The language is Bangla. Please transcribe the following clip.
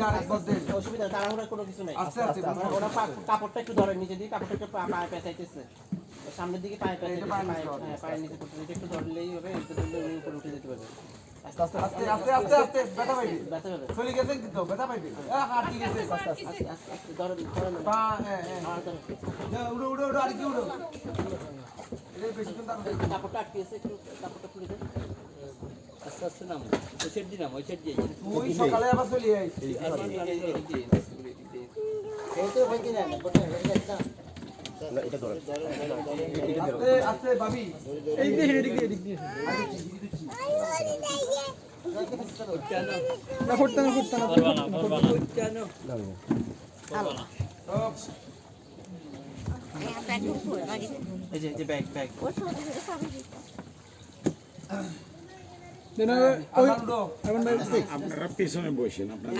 অসুবিধা নেই, কোনো কিছু নাই। আস্তে আস্তে ওরা কাপড়টা একটু ধরে নিচে দিয়ে কাপড়টা একটু পায়ে পেঁচাইতেছে। সামনের দিকে পায়ে পেঁচাইতেছে পায়ে হ্যাঁ, পায়ের নিচে করতে একটু ধরলেই হবে একটু ধরলে উনি উপরে উঠে যেতে পারবে। আস্তে আস্তে আস্তে আস্তে আস্তে আস্তে ব্যথা পাইবি। ব্যথা পাবে। চলে গেছে কিন্তু ব্যথা পাইবি। আহ, হাত ঠিক আছে আস্তে আস্তে আস্তে। আস্তে ধরেন ধরেন পা হ্যাঁ হ্যাঁ। উড়ো উড়ো উড়ো আর কি উড়ো। এই বেশি কিন্তু কাপড়টা আটকেছে একটু কাপড়টা খুলে দেন আস্তে আস্তে নামো ওই সাইড দিয়ে নামো ওই সাইড দিয়ে তুই সকালে আবার চলে আইস এই- তো বটে। আস্তে আস্তে ভাবি এই এদিক দিয়ে এদিক দিয়ে না ফুটতে না ফুটতে না করবা না করবা না কেন সব এই যে ব্যাগ ব্যাগ দেন ওই আবার উড়ো এখন ভাই আপনারা পিছনে বসেন আপনারা